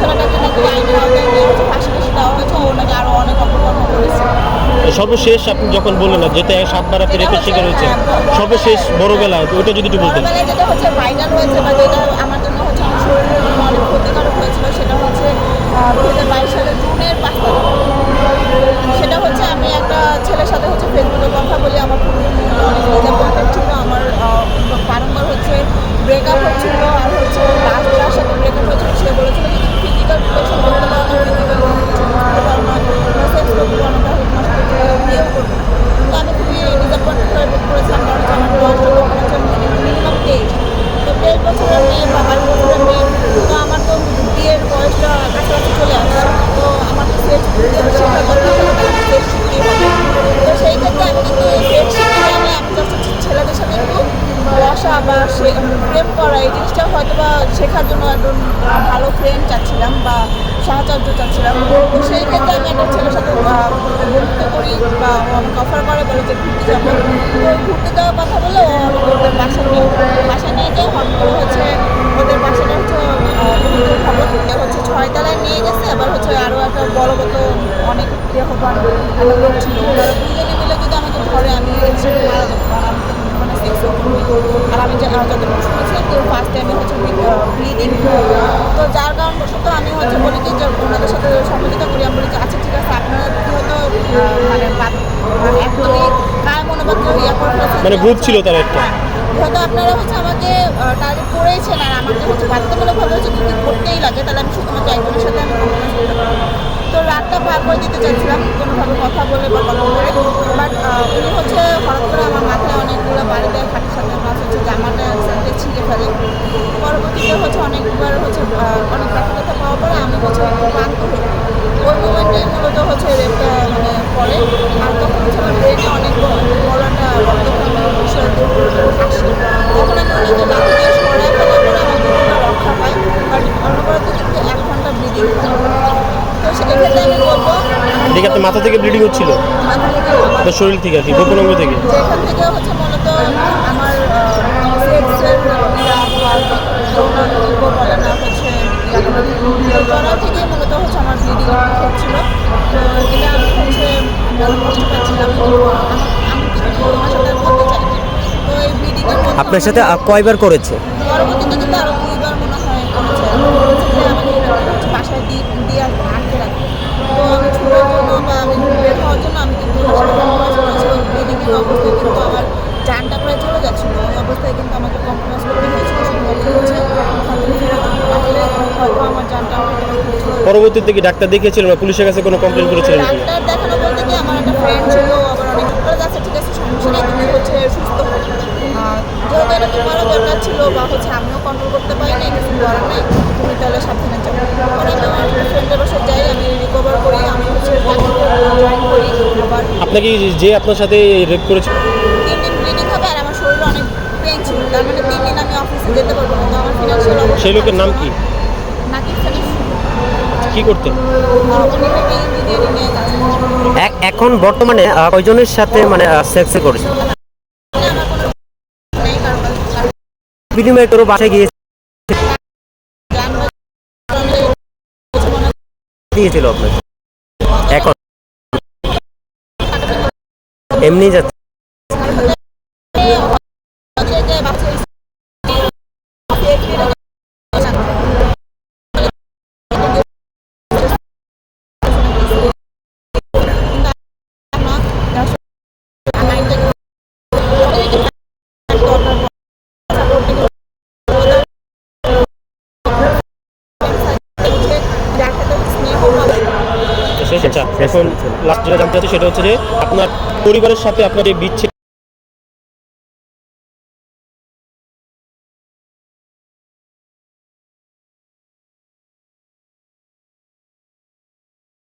ছেলেটাকে নাকি আইনের আওতায় নিয়ে হচ্ছে ফাঁসি ফাঁসি দেওয়া হয়েছে ও নাকি আরও অনেক অপকর্ম করেছে। সর্বশেষ আপনি যখন বললেন না, যেটা সাতবার আপনি রেপের শিকার হয়েছে সর্বশেষ বড়বেলা, ওইটা যদি একটু বলতেন। যেটা হচ্ছে হয়েছে বা যেটা আমার জন্য হচ্ছে সেটা হচ্ছে সেটা হচ্ছে আমি একটা ছেলের সাথে প্রেম করা এই জিনিসটা হয়তো বা শেখার জন্য একজন ভালো ফ্রেন্ড চাচ্ছিলাম বা সাহচর্য চাচ্ছিলাম। তো সেই ক্ষেত্রে আমি একটা ছেলের সাথে বন্ধুত্ব করি বা আমাকে অফার করে বলে যে ঘুরতে যাব। তো ঘুরতে যাওয়ার কথা বলে ও ওদের বাসা নিয়ে বাসা নিয়ে যায় হট করে হচ্ছে ওদের বাসাটা হচ্ছে খবর হচ্ছে ছয়তলায় নিয়ে গেছে। আবার হচ্ছে আরও একটা বড় মতো অনেক লোক ছিল। ওরা দুজনে যদি আমি এক্সিডেন্ট মারা যাব কারণ আমি মানে সেক্স আর আমি যা- যতটুকু শুনেছিলাম যে ফার্স্ট টাইমে হচ্ছে ব্লিডিং তো যার কারণ বশত আমি হচ্ছে বলি কি যে ওনাদের সাথে সহযোগিতা করি আমি বলি যে আচ্ছা ঠিক আছে আপনারা হয়তো মানে মানে একদমই কায় মনোবাদ ইয়া করে মানে ছিল তার একটা। হ্যাঁ, হয়তো আপনারা হচ্ছে আমাকে টার্গেট করেইছেন আর আমাকে হচ্ছে বাধ্যতামূলকভাবে হচ্ছে যদি করতেই লাগে তাহলে আমি শুধুমাত্র একজনের সাথে আমি করতে পারব। তো রাতটা পার করে দিতে চাইছিলাম, কোনোভাবে কথা বলে বা গল্প করে বাট উনি হচ্ছে হঠাৎ করে আমার মাথায় অনেকগুলো বাড়ি দেয় খাটের সাথে প্লাস হচ্ছে, জামাটা সাথে ছিঁড়ে ফেলে পরবর্তীতে হচ্ছে অনেকবার হচ্ছে আহ, অনেক কথা কথা পাওয়ার পরে আমি হচ্ছে একটু ক্লান্ত হই ওই মোমেন্টে মূলত হচ্ছে রেপটা মানে পরে আর তখন হচ্ছে আমার ব্রেনে অনেক ব- বড় একটা রক্তক্ষরণের বিষয় আসে তখন আমি ওনাকে লাঠি দিয়ে সরাই ফেলার পরে আমার দুটোটা রক্ষা পায় বাট অনবরত কিন্তু এক ঘণ্টা ব্লিডিং ঠিক আছে, মাথা থেকে ব্লিডিং হচ্ছিল? তো শরীর থেকে আর কি গোপন অঙ্গ থেকে যেখান থেকে হচ্ছে মূলত আমার সেক্সের যৌনাঙ্গ বলে না হচ্ছে জড়াও থেকে মূলত হচ্ছে আমার ব্লিডিং হচ্ছিল তো এটা আমি হচ্ছে ভালো কষ্ট পাচ্ছিলাম তো আমার- আমি কিন্তু ওনার সাথে আর করতে চাইনি তো এই ব্লিডিংয়ের মধ্যে আপনার সাথে আ- কয়বার করেছে পরবর্তীতে কিন্তু আরও দুইবার মনে হয় করেছে বলেছে যে আমাকে হচ্ছে বাসায় দিয়ে দিয়ে আসব আটকে রাখব তো আমি ছুটার জন্য বা আমি বের হওয়ার জন্য আমি কিন্তু ওনার সাথে কম্প্রোমাইজ করেছি অবস্থায় কিন্তু আমার জানটা প্রায় চলে যাচ্ছিল ওই অবস্থায় কিন্তু আমাকে কম্প্রোমাইজ করতে হয়েছিল পরবর্তীতে কি ডাক্তার দেখিয়েছিলেন বা পুলিশের কাছে কোনো কমপ্লেন করেছিলেন ডাক্তার দেখানো বলতে কি আমার একটা ফ্রেন্ড ছিল, আবার অনেক ডাক্তার কাছে ঠিক আছে, সমস্যা নেই, তুমি হচ্ছে সুস্থ। যেহেতু এটা তোমারও দরকার ছিল বা হচ্ছে আমিও কন্ট্রোল করতে পারি না কিছু করার নেই, তুমি তাহলে সাবধানে যাও। পরে আমি আমার ফ্রেন্ডের বাসায় যাই, আমি রিকভার করি, আমি হচ্ছে আপনাকে যে আপনার সাথে রেপ করেছে? তিন দিন ব্লিডিং হবে আর আমার শরীরে অনেক পেন ছিল। তার মানে তিন দিন আমি অফিসে যেতে পারব না তো আমার ফিনান্সিয়াল অবস্থা সেই লোকের নাম কি? নাকি কি করতেন? কাজ এ- এখন বর্তমানে কয়জনের সাথে মানে সেক্সে করেছে আমার কোনো নেই বিনিময়ে তোর বাসায় গিয়ে কিছু মনে দিয়েছিল আপনাকে? এমনি যাচ্ছে। আচ্ছা এখন লাস্ট যেটা জানতে চাচ্ছি সেটা হচ্ছে যে আপনার পরিবারের সাথে আপনার এই বিচ্ছেদ